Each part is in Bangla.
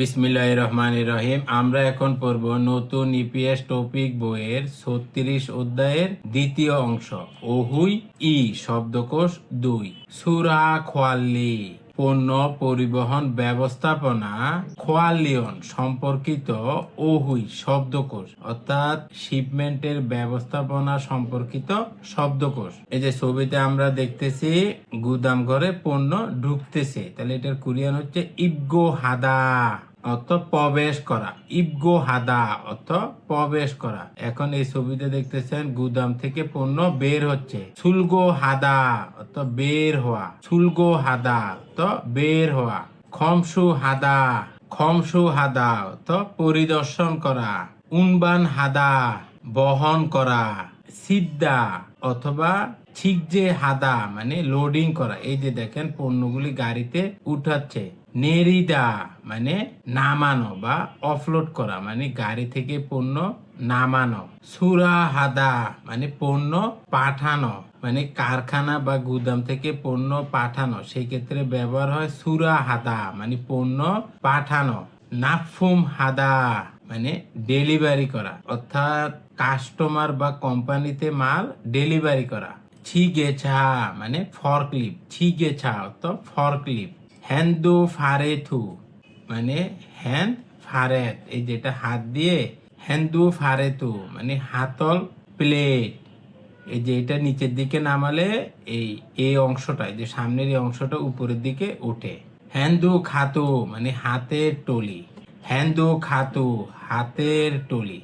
বিসমিল্লাহ রহমান রহিম আমরা এখন পড়ব নতুন ইপিএস টপিক বইয়ের ছত্রিশ অধ্যায়ের দ্বিতীয় অংশ। ওহুই ই শব্দকোষ দুই। সুরা খোয়াল্লি। পণ্য পরিবহন ব্যবস্থাপনা খোয়ালিয়ন সম্পর্কিত ওহুই শব্দকোষ, অর্থাৎ শিপমেন্টের ব্যবস্থাপনা সম্পর্কিত শব্দকোষ। এই যে ছবিতে আমরা দেখতেছি গুদাম ঘরে পণ্য ঢুকতেছে। তাহলে এটার কোরিয়ান হচ্ছে ইবগো হাদা। অর্থ প্রবেশ করা। ইবগো হাদা, অর্থ প্রবেশ করা। এখন এই ছবিতে দেখতেছেন গুদাম থেকে পণ্য বের হচ্ছে। সুলগো হাদা, অর্থ বের হওয়া। সুলগো হাদা, অর্থ বের হওয়া। খমসু হাদা খমসু হাদা, অর্থ পরিদর্শন করা। উনবান হাদা, বহন করা। সিদ্ধা অথবা ছিকজে হাদা মানে লোডিং করা। এই যে দেখেন, পণ্যগুলি গাড়িতে উঠাচ্ছে। নেরিদা মানে নামানো বা অফলোড করা মানে গাড়ি থেকে পণ্য নামানো সুরা হাদা মানে পণ্য পাঠানো মানে কারখানা বা গুদাম থেকে পণ্য পাঠানো সেই ক্ষেত্রে ব্যবহার হয় সুরা হাদা মানে পণ্য পাঠানো। নাফুম হাদা মানে ডেলিভারি করা, অর্থাৎ কাস্টমার বা কোম্পানিতে মাল ডেলিভারি করা। ছিগেছা মানে ফরক্লিপ, ছিগেছা অর্থ ফরক্লিপ। হ্যান্দু ফারেথু মানে হ্যান্ড ফারেত এই যেটা হাত দিয়ে হ্যান্দু ফারেতু মানে হাতল প্লেট। এই যে এটা নিচের দিকে নামালে এই এই অংশটা যে সামনের এই অংশটা উপরের দিকে ওঠে। হ্যান্দু খাতু মানে হাতের টলি। হ্যান্দু খাতু, হাতের টলি।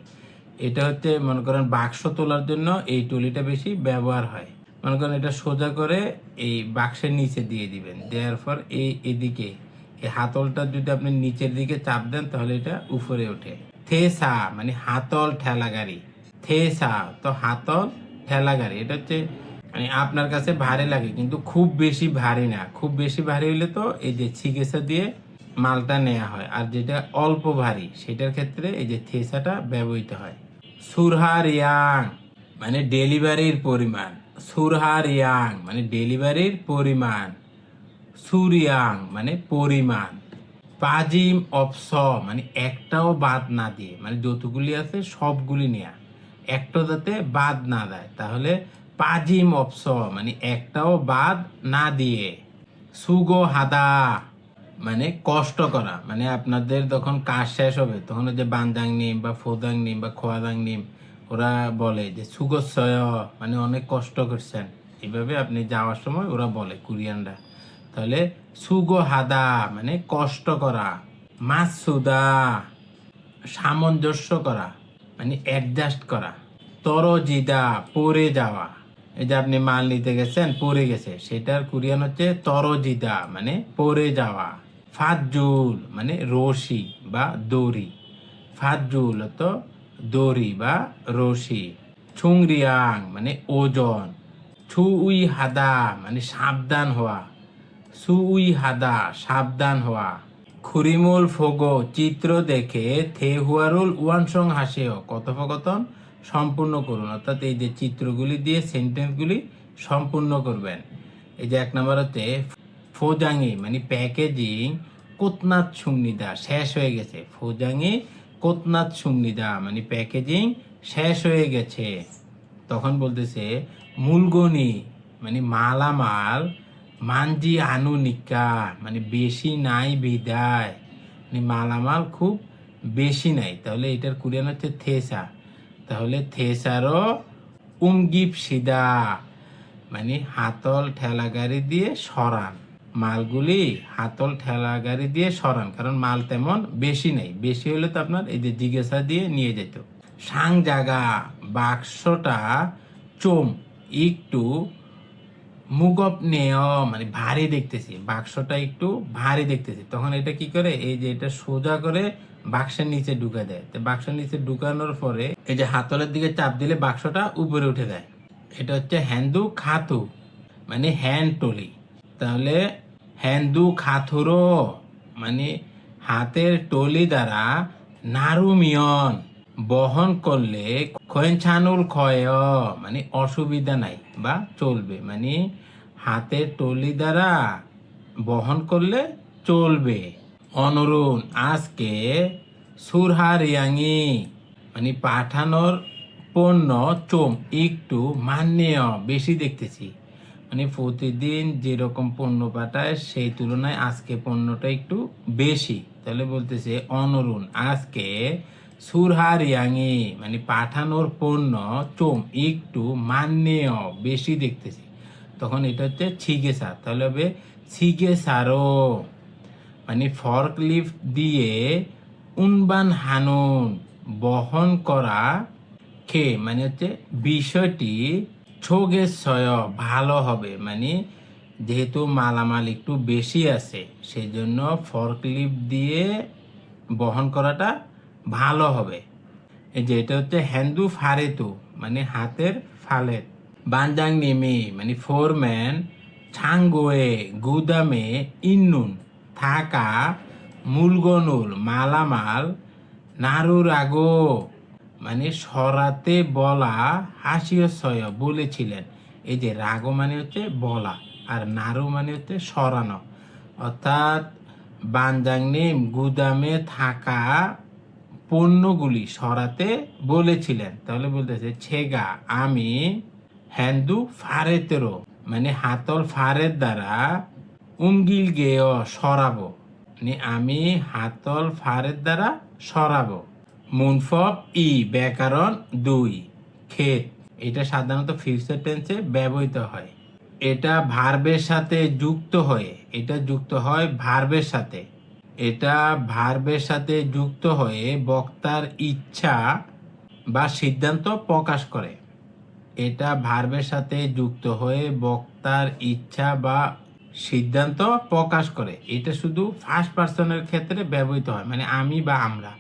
এটা হচ্ছে, মনে করেন, বাক্স তোলার জন্য এই টলিটা বেশি ব্যবহার হয়। মনে করেন এটা সোজা করে এই বাক্সের নিচে দিয়ে দিবেন। দেওয়ার পর এই এদিকে, এই হাতলটা যদি আপনি নিচের দিকে চাপ দেন, তাহলে এটা উপরে ওঠে। থেসা মানে হাতল ঠেলা গাড়ি থেসা, তো হাতল ঠেলা গাড়ি এটা হচ্ছে মানে আপনার কাছে ভারী লাগে, কিন্তু খুব বেশি ভারী না। খুব বেশি ভারী হলে তো এই যে ছিগেসা দিয়ে মালটা নেওয়া হয়, আর যেটা অল্প ভারী, সেটার ক্ষেত্রে এই যে থেসাটা ব্যবহৃত হয়। সুরহার ইয়াং মানে ডেলিভারির পরিমাণ। সুরহার ইয়াং মানে ডেলিভারির পরিমাণ। সুরিয়াং মানে পরিমাণ। পাজিম অপস মানে একটাও বাদ না দিয়ে মানে যতগুলি আছে সবগুলি নেয়া। একটা যাতে বাদ না দেয়, তাহলে পাজিম অপস মানে একটাও বাদ না দিয়ে। সুগো হাদা মানে কষ্ট করা মানে আপনাদের যখন কাজ শেষ হবে, তখন যে বান্দাং নিম বা ফোদাং নিম বা খোয়াদাং নিম ওরা বলে যে, সুগোচ্ছয় মানে অনেক কষ্ট করছেন। এইভাবে আপনি যাওয়ার সময় ওরা বলে কুরিয়ানরা। তাহলে সুগো হাদা মানে কষ্ট করা। মাসুদা, সামঞ্জস্য করা মানে অ্যাডজাস্ট করা। তরজিদা, পড়ে যাওয়া। এই যে আপনি মাল নিতে গেছেন, পড়ে গেছে। সেটার কুরিয়ান হচ্ছে তরজিদা মানে পড়ে যাওয়া। ফাজুল মানে রশি বা দড়ি। ফাজুল তো দড়ি বা রশি ছুংরিয়াং মানে ওজন ছুউই হাদা মানে সাবধান হওয়া সুউই হাদা সাবধান হওয়া, খুরিমুল ফোগো, চিত্র দেখে থে হুয়ারুল ওয়ানসং হাসেও, কথোপকথন সম্পূর্ণ করুন। অর্থাৎ এই যে চিত্রগুলি দিয়ে সেন্টেন্সগুলি সম্পূর্ণ করবেন। এই যে এক নম্বর হচ্ছে, ফোজাঙি মানে প্যাকেজিং, কোতনাথ সুমনিদা শেষ হয়ে গেছে। ফোজাঙি কোতনাথ সুমনিদা মানে প্যাকেজিং শেষ হয়ে গেছে। তখন বলতেছে, মূলগনি মানে মালামাল মানজি আনুনিকা মানে বেশি নাই বিদায়। মানে মালামাল খুব বেশি নাই। তাহলে এটার কুরিয়ান হচ্ছে থেসা। তাহলে থেসারও উমগিপ সিদা মানে হাতল ঠেলা গাড়ি দিয়ে সরান। মালগুলি হাতল ঠেলা গাড়ি দিয়ে সরান, কারণ মাল তেমন বেশি নেই। বেশি হলে তো আপনার এই যে জিজ্ঞাসা দিয়ে নিয়ে যেত। সাং জাগা বাক্সটা চোম, একটু মুগপ নেয় মানে ভারী দেখতেছি। বাক্সটা একটু ভারী দেখতেছি। তখন এটা কি করে? এই যে এটা সোজা করে বাক্সের নিচে ঢুকে দেয়। তো বাক্সের নিচে ঢুকানোর পরে এই যে হাতলের দিকে চাপ দিলে বাক্সটা উপরে উঠে যায়। এটা হচ্ছে হ্যান্দু খাতু মানে হ্যান্ড টলি। তাহলে হ্যান্দু খাথুরো মানে হাতের টলি দ্বারা নারুমিয়ন বহন করলে খয়েনছানুল ক্ষয় মানে অসুবিধা নাই বা চলবে। মানে হাতের টলি দ্বারা বহন করলে চলবে। অনরুণ, আজকে সুরহারিয়াঙ্গি মানে পাঠানোর পণ্য চোম একটু মান্যেয়, বেশি দেখতেছি। মানে প্রতিদিন যেরকম পণ্য পাঠায়, সেই তুলনায় আজকে পণ্যটা একটু বেশি। তাহলে বলতেছে, অনরুণ, আজকে সুরহারিয়াঙ্গি মানে পাঠানোর পণ্য চোম একটু মান্যেয়, বেশি দেখতেছি। তখন এটা হচ্ছে ছিগে সার তাহলে হবে ছিগে সারও মানে ফর্ক লিফট দিয়ে উনবান হানুন বহন করা খে মানে হচ্ছে বিষয়টি ছোগে সয়, ভালো হবে। মানে যেহেতু মালামাল একটু বেশি আছে সেই জন্য ফর্ক লিফট দিয়ে বহন করাটা ভালো হবে। এই যে এটা হচ্ছে হ্যান্দু ফারেতু মানে হাতের ফালেত। বানজাং নেমে মানে ফোরম্যান, ছাঙ্গোয়ে, গুদামে, ইন্নুন, থাকা, মূলগনুল, মালামাল নারুর আগো মানে সরাতে বলা হাসিয়সয় বলেছিলেন। এই যে রাগো মানে হচ্ছে বলা, আর নারু মানে হচ্ছে সরানো। অর্থাৎ বানজাংনিম গুদামে থাকা পণ্যগুলি সরাতে বলেছিলেন। তাহলে বলতেছে, ছেগা, আমি হ্যান্দু ফারেতেরও মানে হাতল ফারের দ্বারা উমগিল গেয় সরাবো মানে আমি হাতল ফারের দ্বারা সরাবো। মুনফব, ই, ব্যাকরণ, দুই, ক্ষেত। এটা সাধারণত ফিউচার টেন্সে ব্যবহৃত হয়। এটা ভার্বের সাথে যুক্ত হয়ে, এটা যুক্ত হয় ভার্বের সাথে। এটা ভার্বের সাথে যুক্ত হয়ে বক্তার ইচ্ছা বা সিদ্ধান্ত প্রকাশ করে। এটা ভার্বের সাথে যুক্ত হয়ে বক্তার ইচ্ছা বা সিদ্ধান্ত প্রকাশ করে। এটা শুধু ফার্স্ট পার্সনের ক্ষেত্রে ব্যবহৃত হয় মানে আমি বা আমরা।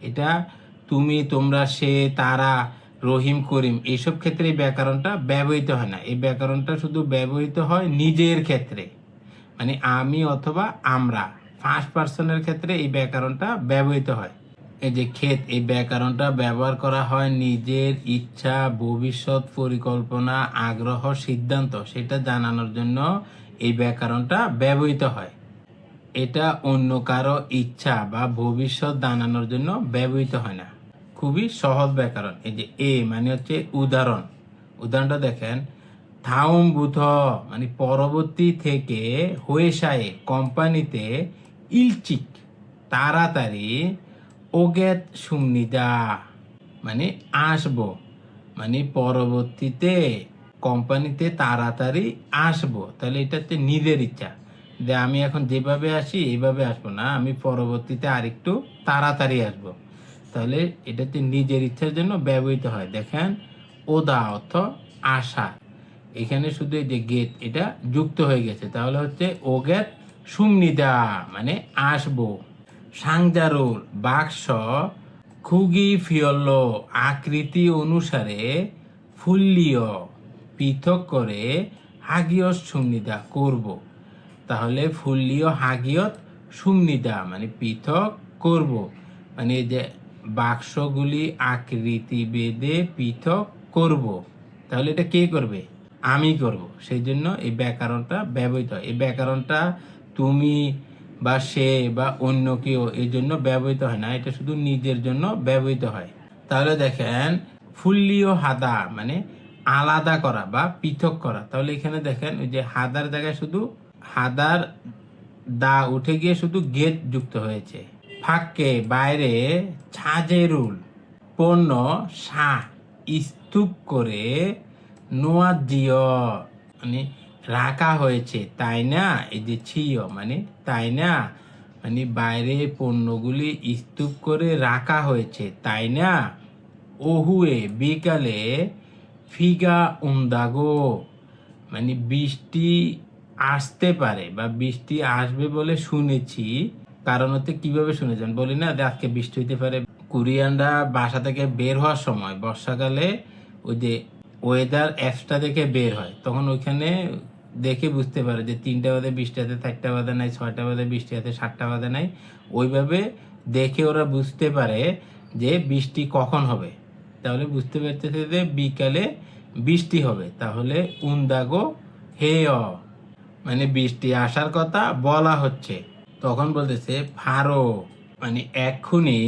এটা তুমি, তোমরা, সে, তারা, রহিম, করিম, এইসব ক্ষেত্রে এই ব্যাকরণটা ব্যবহৃত হয় না। এই ব্যাকরণটা শুধু ব্যবহৃত হয় নিজের ক্ষেত্রে। মানে আমি অথবা আমরা ফার্স্ট পার্সনের ক্ষেত্রে এই ব্যাকরণটা ব্যবহৃত হয়। এই যে ক্ষেত, এই ব্যাকরণটা ব্যবহার করা হয় নিজের ইচ্ছা, ভবিষ্যৎ, পরিকল্পনা, আগ্রহ, সিদ্ধান্ত, সেটা জানানোর জন্য এই ব্যাকরণটা ব্যবহৃত হয়। এটা অন্য কারও ইচ্ছা বা ভবিষ্যৎ জানানোর জন্য ব্যবহৃত হয় না। খুবই সহজ ব্যাকরণ। এই যে এ মানে হচ্ছে উদাহরণ। উদাহরণটা দেখেন। থাউম বুথ মানে পরবর্তী থেকে হয়েসায়ে কোম্পানিতে ইলচিক, তাড়াতাড়ি ওগেত সুমনিদা মানে আসব। মানে পরবর্তীতে কোম্পানিতে তাড়াতাড়ি আসব। তাহলে এটা হচ্ছে নিজের ইচ্ছা। যে আমি এখন যেভাবে আসি, এইভাবে আসব না। আমি পরবর্তীতে আরেকটু তাড়াতাড়ি আসব। তাহলে এটা হচ্ছে নিজের ইচ্ছার জন্য ব্যবহৃত হয়। দেখেন, ওদা অর্থ আশা। এখানে শুধু যে গেট এটা যুক্ত হয়ে গেছে। তাহলে হচ্ছে ও গেট সুমনিদা মানে আসব। সাংজারুর বাক্স, খুগি ফিয়ল্ল, আকৃতি অনুসারে ফুল্লিয়, পৃথক করে হাগিয়স সুমনিদা করব। তাহলে ফুল্লিয় হাগিয়ত সুমনিদা মানে পৃথক করব। মানে যে বাক্সগুলি আকৃতি বেদে পৃথক করব। তাহলে এটা কে করবে? আমি করব। সেই জন্য এই ব্যাকরণটা ব্যবহৃত হয়। এই ব্যাকরণটা তুমি বা সে বা অন্য কেউ এই জন্য ব্যবহৃত হয় না। এটা শুধু নিজের জন্য ব্যবহৃত হয়। তাহলে দেখেন, ফুল্লিও, হাদা মানে আলাদা করা বা পৃথক করা। তাহলে এখানে দেখেন, ওই যে হাদার জায়গায় শুধু হাদার দা উঠে গিয়ে শুধু গেট যুক্ত হয়েছে। ফাঁককে বাইরে ছাজেরুল, পণ্য সা স্তূপ করে নোয়াজিও মানে রাখা হয়েছে। তাই না? এই যে ছিও মানে তাই না? মানে বাইরে পণ্যগুলি স্তূপ করে রাখা হয়েছে। তাই না? ওহুয়ে বিকালে ফিগা উন্দাগো মানে বৃষ্টি আসতে পারে বা বৃষ্টি আসবে বলে শুনেছি। কারণ হতে কীভাবে শুনেছেন? বলি না আজকে বৃষ্টি হইতে পারে। কোরিয়ানরা বাসা থেকে বের হওয়ার সময় বর্ষাকালে ওই যে ওয়েদার অ্যাপসটা দেখে বের হয়। তখন ওইখানে দেখে বুঝতে পারে যে তিনটা বাজে বৃষ্টি আছে, চারটা বাজে নাই, ছয়টা বাজে বৃষ্টি আছে, সাতটা বাজে নাই। ওইভাবে দেখে ওরা বুঝতে পারে যে বৃষ্টি কখন হবে। তাহলে বুঝতে পারতেছে যে বিকালে বৃষ্টি হবে। তাহলে উন্দাগো হে মানে বৃষ্টি আসার কথা বলা হচ্ছে। তখন বলতেছে, ফারো। মানে এক্ষুনি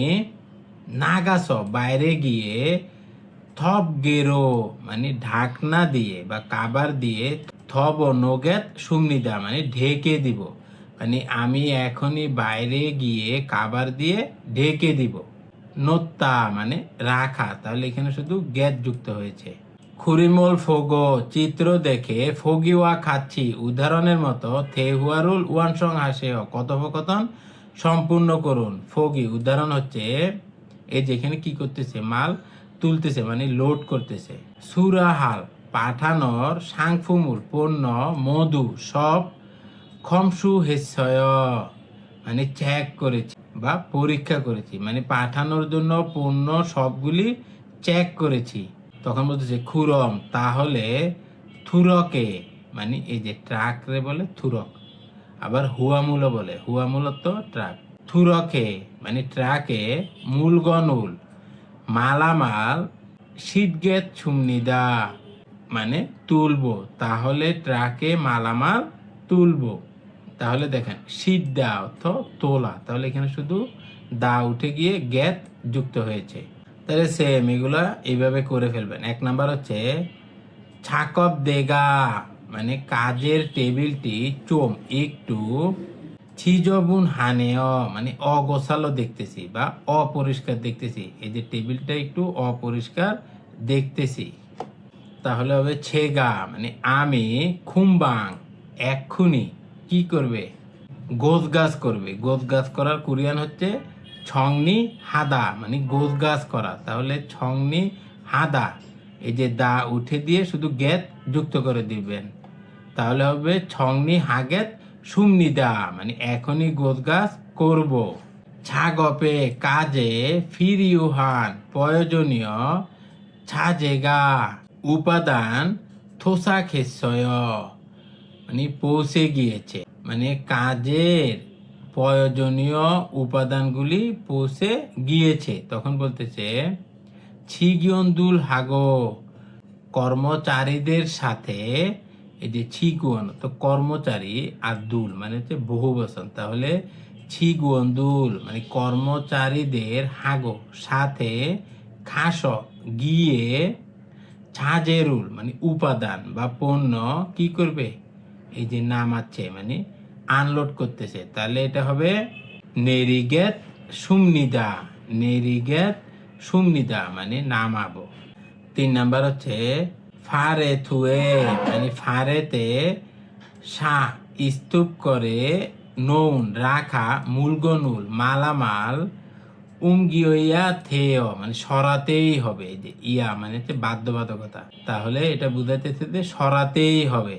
নাগাস বাইরে গিয়ে থপ গেরো মানে ঢাকনা দিয়ে বা কাবার দিয়ে থব নগেত সুমনিদা মানে ঢেকে দিব। মানে আমি এখনই বাইরে গিয়ে কাবার দিয়ে ঢেকে দিব। নোত্তা মানে রাখা। তাহলে এখানে শুধু গ্যাস যুক্ত হয়েছে। খুরিমল ফোগো চিত্র দেখে ফগিওয়া খাচ্ছি। উদাহরণের মতো থেহুয়ারুল ওয়ানসং হাসে কথোপকথন সম্পূর্ণ করুন। ফগি, উদাহরণ হচ্ছে, এই যেখানে কি করতেছে? মাল তুলতেছে মানে লোড করতেছে। সুরাহাল, পাঠানোর সাংফুমুর, পণ্য, মধু, সব খমসু হেসয় মানে চেক করেছি বা পরীক্ষা করেছি। মানে পাঠানোর জন্য পণ্য সবগুলি চেক করেছি। তখন বলতেছে খুরম তাহলে থুরকে মানে এই যে ট্রাক রে বলে থুরক। আবার হুয়ামূল বলে, হুয়ামূল তো ট্রাক। থুরকে মানে ট্রাকে মূলগনুল মালামাল, শীতগেত ছুমনিদা মানে তুলবো। তাহলে ট্রাকে মালামাল তুলবো। তাহলে দেখেন দা অর্থ তোলা। তাহলে এখানে শুধু দা উঠে গিয়ে গ্যাত যুক্ত হয়েছে। তাহলে সেম এগুলা এইভাবে করে ফেলবেন। এক নাম্বার হচ্ছে ছাকব দেগা মানে কাজের টেবিলটি চোম, একটু ছিজবুন হানেয় মানে অগোছালো দেখতেছি বা অপরিষ্কার দেখতেছি। এই যে টেবিলটা একটু অপরিষ্কার দেখতেছি। তাহলে হবে ছেগা মানে আমি খুমবাং, এক্ষুনি কি করবে? গোছ গাছ করবে। গোছ গাছ করার কোরিয়ান হচ্ছে ছংনি হাদা মানে গোছ গাছ করা। তাহলে ছংনি হাদা, এই যে দা উঠে দিয়ে শুধু গেত যুক্ত করে দিবেন। তাহলে হবে ছংনি হাগেত সুমনি দা মানে এখনই গোছ গাছ করব। ছাগপে কাজে ফিরিউহান প্রয়োজনীয় ছাজেগা, উপাদান থোসা খেসয়। মানে পৌঁছে গিয়েছে। মানে কাজের প্রয়োজনীয় উপাদানগুলি পৌঁছে গিয়েছে। তখন বলতেছে, ছিগিয়ন্দুল হাগো, কর্মচারীদের সাথে এই যে ছিগুয়ন, তো কর্মচারী আর দুল মানে হচ্ছে বহু বচন তাহলে ছিগুয়ন্দুল মানে কর্মচারীদের হাগো সাথে খাস গিয়ে ছাজেরুল মানে উপাদান বা পণ্য কি করবে? এই যে নামাচ্ছে মানে আনলোড করতেছে। তাহলে এটা হবে নেরিগেত সুমনিদা নেরিগেত সুমনিদা মানে নামাবো। তিন নাম্বার হচ্ছে ফারে থুয়ে মানে ফারেতে সা স্তূপ করে নৌন, রাখা মূলগনুল মালামাল উমগিয়া থেয় মানে সরাতেই হবে। যে ইয়া মানে হচ্ছে বাধ্যবাধকতা। তাহলে এটা বুঝাইতেছে যে সরাতেই হবে।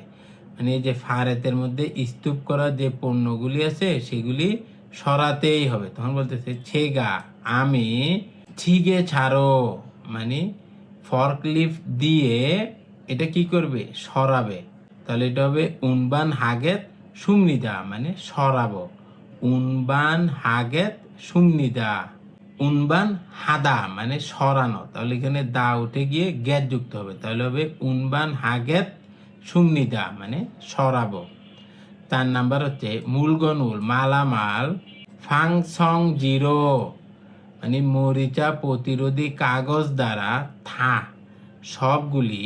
মানে এই যে ফারেতের মধ্যে স্তূপ করা যে পণ্যগুলি আছে, সেগুলি সরাতেই হবে। তখন বলতেছে, ছেগা, আমি ছিগে ছাড়ো। মানে ফর্কলিফট দিয়ে এটা কি করবে? সরাবে। তাহলে এটা হবে উনবান হাগেত সুমনিদা মানে সরাবো। উনবান হাগেত সুমনিদা উনবান হাদা মানে সরানো। তাহলে এখানে দা উঠে গিয়ে গ্যাস যুক্ত হবে। তাহলে হবে উনবান হাগেত সুমনিদা মানে সরাবো। তার নাম্বার হচ্ছে মূলগনুল, মালামাল, ফাংসং জিরো মানে মরিচা প্রতিরোধী কাগজ দ্বারা থা। সবগুলি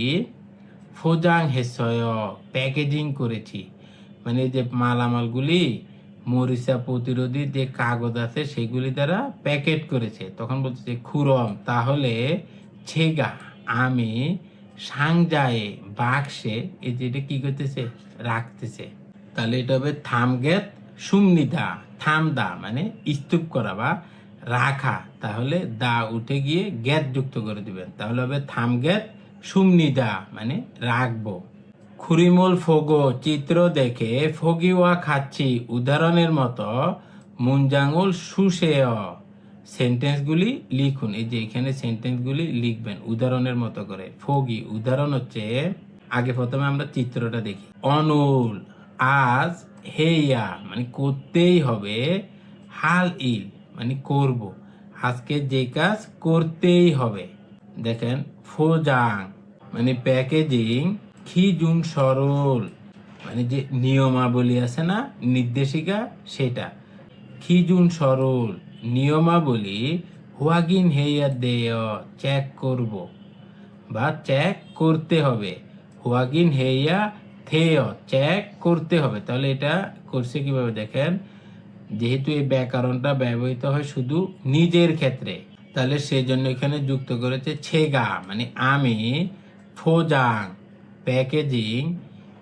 ফোজাং হেসয়, প্যাকেজিং করেছি। মানে যে মালামালগুলি, মরিচা প্রতিরোধী যে কাগজ আছে সেগুলি দ্বারা প্যাকেট করেছে। তখন বলতেছে খুরম, তাহলে ছেগা, আমি সাংজায়ে বাক্সে এই যে এটা কি করতেছে? রাখতেছে। তাহলে এটা হবে থামগেত সুমনিদা, থামদা মানে স্তূপ করা বা রাখা। তাহলে দা উঠে গিয়ে গ্যাত যুক্ত করে দিবেন। তাহলে হবে থামগেত সুমনিদা মানে রাখব। খুরিমুল ফোগো, চিত্র দেখে ফগিওয়া খাচ্ছি, উদাহরণের মতো মুঞ্জাঙ্গুল সুশেয় সেন্টেন্সগুলি লিখুন। এই যে এখানে সেন্টেন্সগুলি লিখবেন উদাহরণের মতো করে। ফগি, উদাহরণ হচ্ছে আগে প্রথমে আমরা চিত্রটা দেখি। অনুল, আজ হেয়া মানে করতেই হবে, হাল ইল মানে করব। আজকে যে কাজ করতেই হবে। দেখেন, ফোজাং মানে প্যাকেজিং, খিজুং সরল মানে যে নিয়মাবলী আছে না, নির্দেশিকা সেটা। খিজুন সরল নিয়মাবলী হুয়াগিন হেয়া দেয় চেক করব। বা চেক করতে হবে। হুয়াগিন হেয়া থেয় চেক করতে হবে। তাহলে এটা করছে কীভাবে দেখেন? যেহেতু এই ব্যাকরণটা ব্যবহৃত হয় শুধু নিজের ক্ষেত্রে, তাহলে সেই জন্য এখানে যুক্ত করেছে ছেগা মানে আমি, ফোজাং, প্যাকেজিং,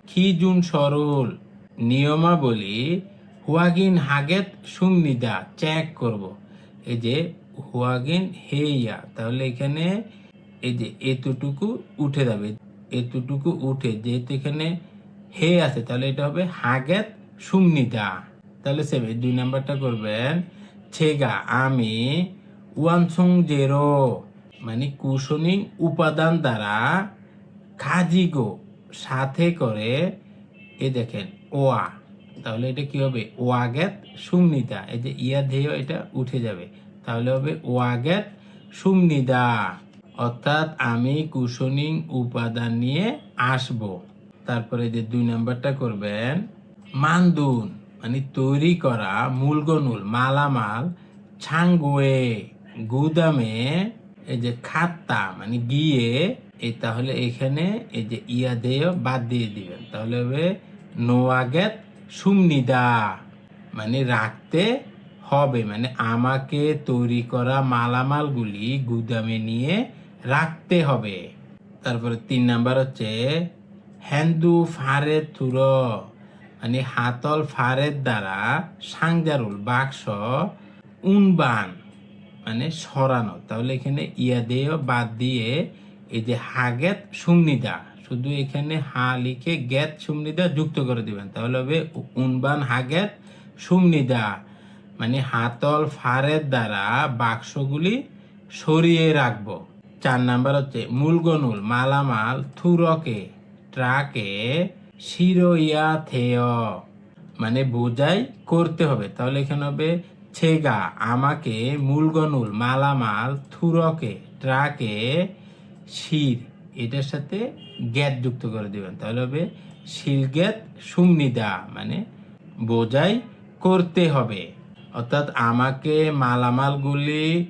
খিজুন সরল, নিয়মাবলী হুয়াগিন হাগেত সুমনিদা চেক করব। এই যে হুয়াগিন হেইয়া, তাহলে এখানে এই যে এতটুকু উঠে যাবে। এতটুকু উঠে, যেহেতু এখানে হে আছে, তাহলে এটা হবে হাগেত সুমনিদা তাহলে সেভে দুই নাম্বারটা করবেন, ছেগা, আমি ওয়ানসুং জেরো মানে কুশনিং উপাদান দ্বারা খাজিগো সাথে করে এ দেখেন, ওয়া। তাহলে এটা কি হবে? ওয়াগেত সুমনিদা। এই যে ইয়া ধেয় এটা উঠে যাবে। তাহলে হবে ওয়াগেত সুমনিদা। অর্থাৎ আমি কুশনিং উপাদান নিয়ে আসব। তারপরে যে দুই নাম্বারটা করবেন, মানদুন মানে তৈরি করা মূলগনুল মালামাল, ছাঙ্গুয়ে, গুদামে, এই যে খাত্তা মানে গিয়ে এই তাহলে এখানে এই যে ইয়া দেয় বাদ দিয়ে দিবেন। তাহলে হবে নোয়াগেত সুমনিদা মানে রাখতে হবে মানে আমাকে তৈরি করা মালামালগুলি গুদামে নিয়ে রাখতে হবে। তারপরে তিন নাম্বার হচ্ছে হ্যান্দু ফারে তুর মানে হাতল ফারের দ্বারা সাংজারুল বাক্স উনবান মানে সরানো। তাহলে এখানে ইয়া দেয় বাদ দিয়ে এই যে হাগেত সুমনিদা। শুধু এখানে হা লিখে গেত সুমনিদা যুক্ত করে দিবেন। তাহলে হবে উনবান হাগেত সুমনিদা। মানে হাতল ফারের দ্বারা বাক্সগুলি সরিয়ে রাখব। চার নাম্বার হচ্ছে মূলগনুল মালামাল, থুরকে, ট্রাকে, শিরোইয়া থেয়। মানে বোঝাই করতে হবে। তাহলে এখানে হবে ছেগা, আমাকে মূলগনুল মালামাল, থুরকে, ট্রাকে, শির। এটার সাথে গ্যাত যুক্ত করে দিবেন। তাহলে হবে শিলগ্যাত সুমনিদা মানে বোঝাই করতে হবে। অর্থাৎ আমাকে মালামালগুলি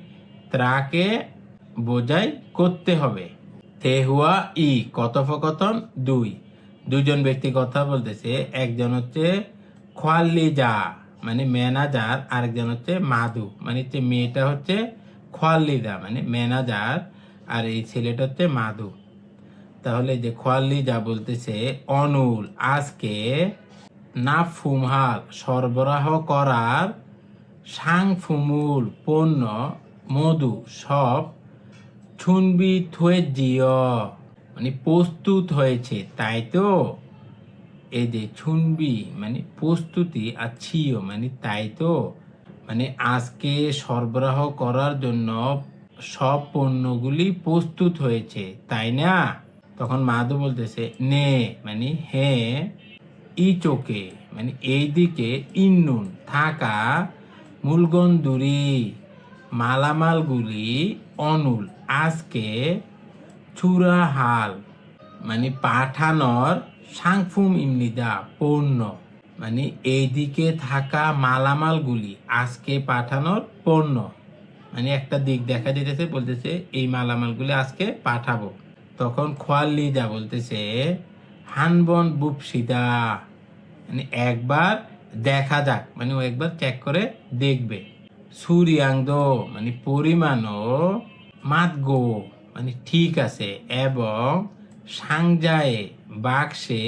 ত্রাকে বোঝাই করতে হবে। তেহুয়া ই, কথোপকথন দুই। দুজন ব্যক্তি কথা বলতেছে, একজন হচ্ছে খোয়াল্লিজা মানে ম্যানেজার, আরেকজন হচ্ছে মাধু মানে হচ্ছে মেয়েটা হচ্ছে খোয়াল্লিজা মানে ম্যানেজার, আর এই ছেলেটা হচ্ছে মাধু তাহলে যে খোয়াল্লি যা বলতেছে, অনুল, আজকে না ফুমহাল সরবরাহ করার সাংফুমুল পণ্য, মধু সব ছুনবি থুয়ে জিও মানে প্রস্তুত হয়েছে, তাই তো? এই যে ছুনবি মানে প্রস্তুতি আর ছিও মানে তাই তো? মানে আজকে সরবরাহ করার জন্য সব পণ্যগুলি প্রস্তুত হয়েছে, তাই না? তখন মাধু বলতেছে, নে মানে হ্যাঁ ই চোখে মানে এই দিকে, ইন্নুন থাকা মূলগন্ধুরি, মালামালগুলি অনুল, আজকে চূড়াহাল মানে পাঠানোর সাংফুম ইমনিদা, পণ্য মানে এইদিকে থাকা মালামালগুলি আজকে পাঠানোর পণ্য। মানে একটা দিক দেখা যেতেছে বলতেছে, এই মালামালগুলি আজকে পাঠাবো। তখন খোয়াল্লিদা বলতেছে, হানবন বুপসিদা মানে একবার দেখা যাক মানে ও একবার চেক করে দেখবে। সুরিয়াংদ মানে পরিমাণও মাতগো মানে ঠিক আছে। এবং সাংজায়ে বাক্সে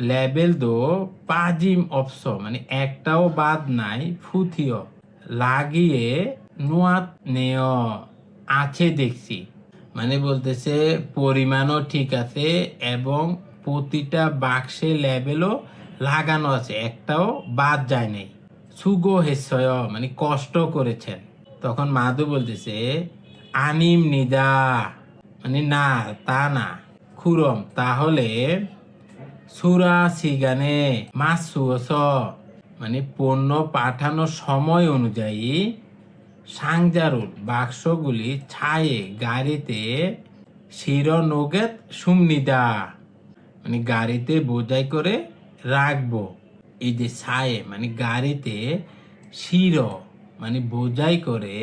লেবেল দো পাজিম অপস মানে একটাও বাদ নাই, ফুথিও। লাগিয়ে নোয়াত নেয় আছে দেখছি। মানে বলতেছে পরিমাণও ঠিক আছে এবং প্রতিটা বাক্সে লেবেলও লাগানো আছে, একটাও বাদ যায় নাই। সুগো হেসয় মানে কষ্ট করেছেন। তখন মাধু বলতেছে, আনিম নিদা। মানে না, তা না। খুরম, তাহলে সুরা সিগানে মাস মানে পণ্য পাঠানোর সময় অনুযায়ী সাংজারুল বাক্সগুলি ছায়ে গাড়িতে শির শিরনোগেত সুমনিদা মানে গাড়িতে বোঝাই করে রাখব। এই যে ছায়ে মানে গাড়িতে শির মানে বোঝাই করে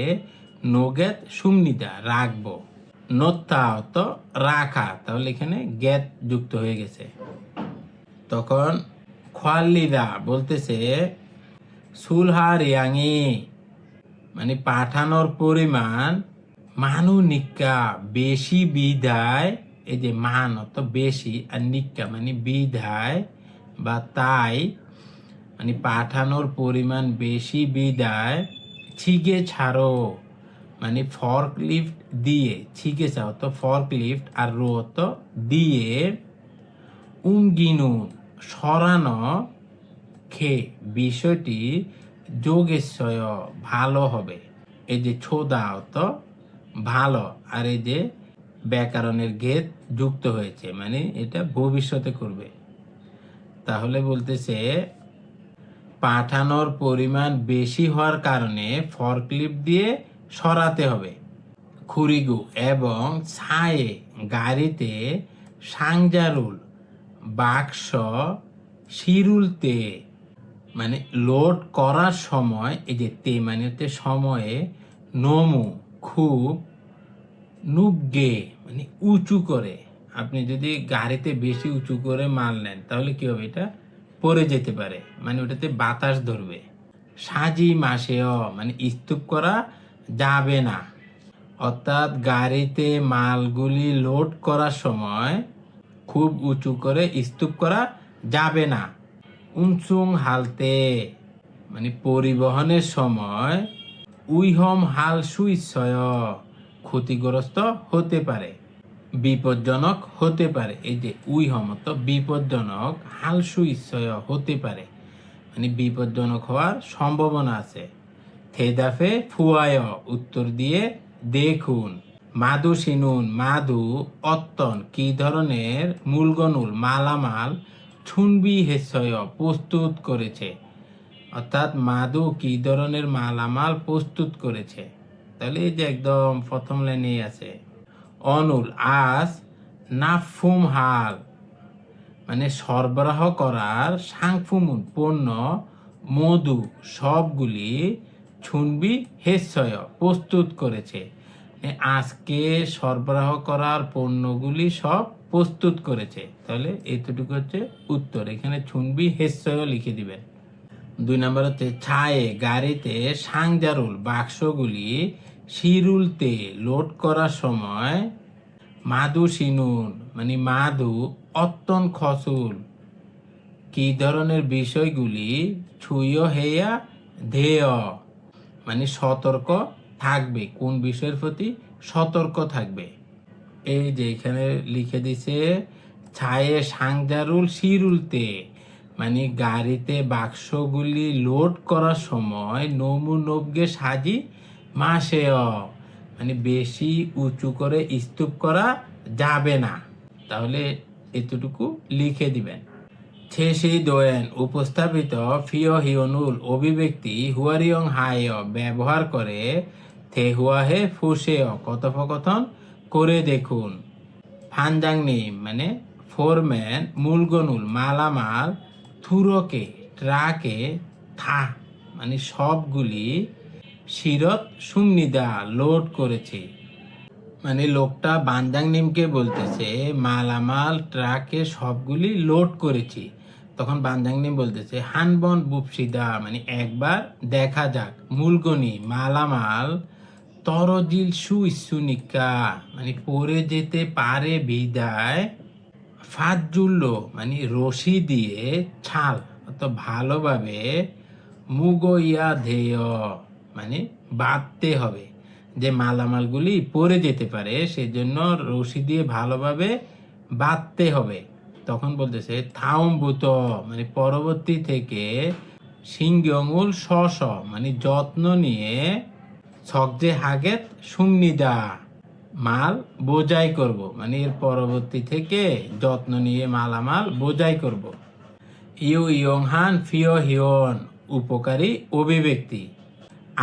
নগেত সুমনিদা রাখব। নত্তা রাখা, তাহলে এখানে গেত যুক্ত হয়ে গেছে। তখন খোয়াল্লিদা বলতেছে, সুলহা রিয়াঙি মানে পাঠানোর পরিমাণ মানু নিক্কা বেশি বিধায়, এই যে মান অত বেশি আর নিক্কা মানে বিধায় বা তাই মানে পাঠানোর পরিমাণ বেশি বিদায় ছিগে ছাড়ো মানে ফর্ক লিফট দিয়ে, ছিগে চাও তো ফর্ক লিফট আর রো তো দিয়ে উমগিনুন সরানো, খে, বিষয়টি যোগেশ্বয় ভালো হবে। এই যে ছোদাও তো ভালো, আর এই যে ব্যাকরণের গেত যুক্ত হয়েছে মানে এটা ভবিষ্যতে করবে। তাহলে বলতেছে, পাঠানোর পরিমাণ বেশি হওয়ার কারণে ফরক্লিপ দিয়ে সরাতে হবে। খুরিগু এবং ছায়ে গাড়িতে সাংজারুল বাক্স শিরুলতে মানে লোড করার সময়, এই যে তে মানে হচ্ছে সময়ে নমু খুব নুবগে মানে উঁচু করে। আপনি যদি গাড়িতে বেশি উঁচু করে মাল নেন, তাহলে কি হবে? এটা পড়ে যেতে পারে। মানে ওটাতে বাতাস ধরবে। সাজি মাসেও মানে স্তূপ করা যাবে না। অর্থাৎ গাড়িতে মালগুলি লোড করার সময় খুব উঁচু করে স্তূপ করা যাবে না। উমসুং হালতে। মানে পরিবহনের সময় উইহম হাল সুইচ্ছয়। ক্ষতিগ্রস্ত হতে পারে, বিপজ্জনক হতে পারে। এই যে উইহম তো বিপজ্জনক হাল সুইচ্ছয় হতে পারে। মানে বিপজ্জনক হওয়ার সম্ভাবনা আছে। থেদাফে ফুয়ায়, উত্তর দিয়ে দেখুন। মাদু সিনুন মাদু, অত্তন, কি ধরনের মূলগনুল মালামাল ছুনবি হেসয় প্রস্তুত করেছে। অর্থাৎ মাদু কি ধরনের মালামাল প্রস্তুত করেছে? তাহলে এই যে একদম প্রথম লাইনে আছে। অনুল, আজ নাফুম হাল। মানে সরবরাহ করার সাংফুমুন, পণ্য, মধু সবগুলি ছুনবি হেসয় প্রস্তুত করেছে। মানে আজকে সরবরাহ করার পণ্যগুলি সব প্রস্তুত করেছে। তাহলে এতটুকু হচ্ছে উত্তর। এখানে ছুনবি হেসয় লিখে দিবেন। দুই নম্বর হচ্ছে, ছায়ে গাড়িতে সাংজারুল বাক্সগুলি শিরুলতে লোড করার সময় মাদু সিনুন মানে মাদু অত্যন খসুল, কি ধরনের বিষয়গুলি ছুঁয় হেয়া ধেয় মানে সতর্ক থাকবে, কোন বিষয়ের প্রতি সতর্ক থাকবে। এই যে এখানে লিখে দিছে, ছায়ে সাংজারুল শিরুলতে মানে গাড়িতে বাক্সগুলি লোড করার সময় নমু নবগে সাজি মাসেও মানে বেশি উঁচু করে স্তূপ করা যাবে না। তাহলে এতটুকু লিখে দিবেন। ছেসি দোয়েন, উপস্থাপিত ফিও হিওনুল অভিব্যক্তি হুয়ারিয়ং হায় ব্যবহার করে, থে হুয়া হুয়াহে ফুসেয়, কথোপকথন করে দেখুন। ফানজাংনি মানে ফোরম্যান মূলগনুল মালামাল, থুরকে, ট্রাকে, থা মানে সবগুলি সিরত সুমনিদা লোড করেছে। মানে লোকটা বান্দাং নিমকে বলতেছে, মালামাল, ট্রাকে সবগুলি লোড করেছি। তখন বান্দাং নিম বলতেছে, হানবন বুপসিদা মানে একবার দেখা যাক মূলগনি মালামাল তরজিল সুইসুনিকা মানে পড়ে যেতে পারে বিদায় ফাজুল্ল মানে রশি দিয়ে ছাল, অত ভালোভাবে মুগইয়া ধেয় মানে বাঁধতে হবে যে মালামালগুলি পড়ে যেতে পারে, সেজন্য রশি দিয়ে ভালোভাবে বাঁধতে হবে। তখন বলতেছে, থাউম্বুত মানে পরবর্তী থেকে সিংহঙ্গুল স মানে যত্ন নিয়ে ছকজে হাগেত সুমনিদা মাল বোঝাই করব মানে এর পরবর্তী থেকে যত্ন নিয়ে মালামাল বোঝাই করব। ইউ ইয়ংহান ফিও হিয়ন, উপকারী অভিব্যক্তি।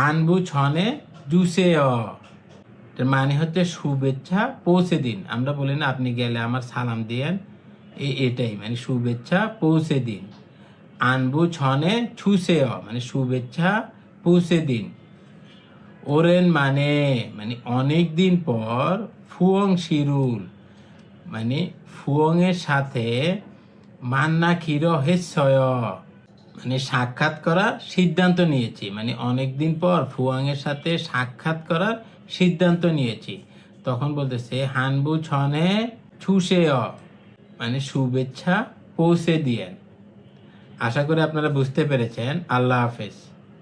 আনবু ছনে জুসে মানে হচ্ছে শুভেচ্ছা পৌঁছে দিন। আমরা বলি না, আপনি গেলে আমার সালাম দিয়েন। এটাই মানে শুভেচ্ছা পৌঁছে দিন। আনবু ছনে ছুসে মানে শুভেচ্ছা পৌঁছে দিন। ওরেন মানে মানে অনেক দিন পর ফুয়ং শিরুল মানে ফুয়ংয়ের সাথে মান্না ক্ষীর হেসয় মানে সাক্ষাৎ করার সিদ্ধান্ত নিয়েছি। মানে অনেক দিন পর ফুয়াংয়ের সাথে সাক্ষাৎ করার সিদ্ধান্ত নিয়েছি। তখন বলতেছে, হানবু ছনে ছুসে মানে শুভেচ্ছা পৌঁছে দিয়েন। আশা করি আপনারা বুঝতে পেরেছেন। আল্লাহ হাফেজ।